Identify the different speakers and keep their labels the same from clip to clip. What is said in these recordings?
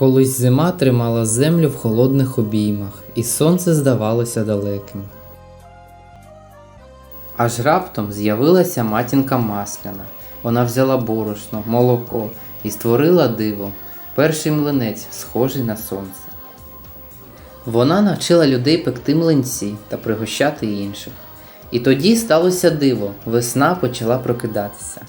Speaker 1: Колись зима тримала землю в холодних обіймах, і сонце здавалося далеким. Аж раптом з'явилася матінка Масляна. Вона взяла борошно, молоко і створила диво, перший млинець, схожий на сонце. Вона навчила людей пекти млинці та пригощати інших. І тоді сталося диво, весна почала прокидатися.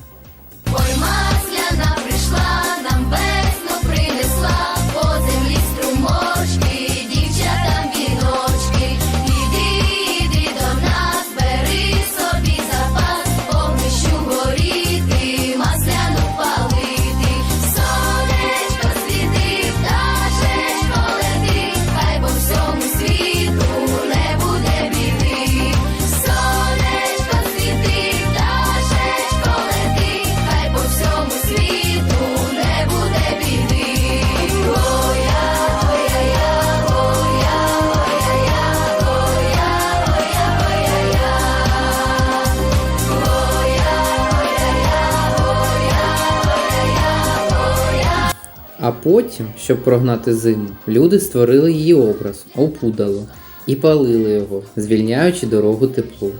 Speaker 1: А потім, щоб прогнати зиму, люди створили її образ опудало і палили його, звільняючи дорогу теплу.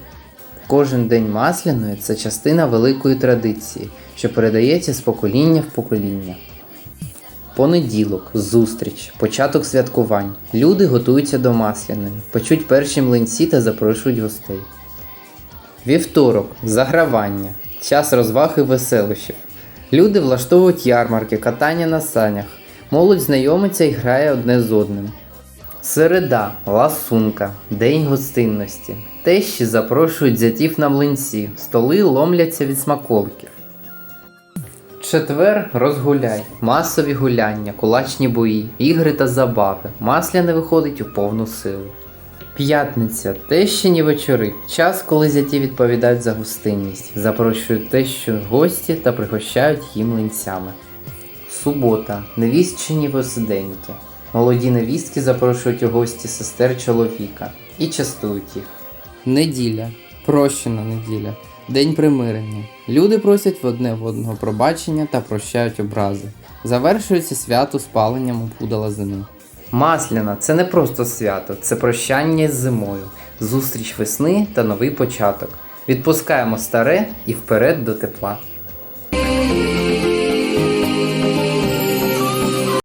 Speaker 1: Кожен день масляної це частина великої традиції, що передається з покоління в покоління. Понеділок, зустріч, початок святкувань. Люди готуються до масляної, печуть перші млинці та запрошують гостей. Вівторок загравання, час розваг і веселощів. Люди влаштовують ярмарки, катання на санях. Молодь знайомиться і грає одне з одним. Середа, ласунка, день гостинності. Тещі запрошують зятів на млинці, столи ломляться від смаколиків. Четвер розгуляй, масові гуляння, кулачні бої, ігри та забави. Масляне виходить у повну силу. П'ятниця тещині вечори. Час, коли зяті відповідають за гостинність, запрошують тещу гості та пригощають їм линцями. Субота невістчині восиденьки. Молоді невістки запрошують у гості сестер чоловіка і частують їх. Неділя. Прощена неділя. День примирення. Люди просять в одне в одного пробачення та прощають образи. Завершується свято спаленням опудала зими. Масляна це не просто свято, це прощання з зимою, зустріч весни та новий початок. Відпускаємо старе і вперед до тепла.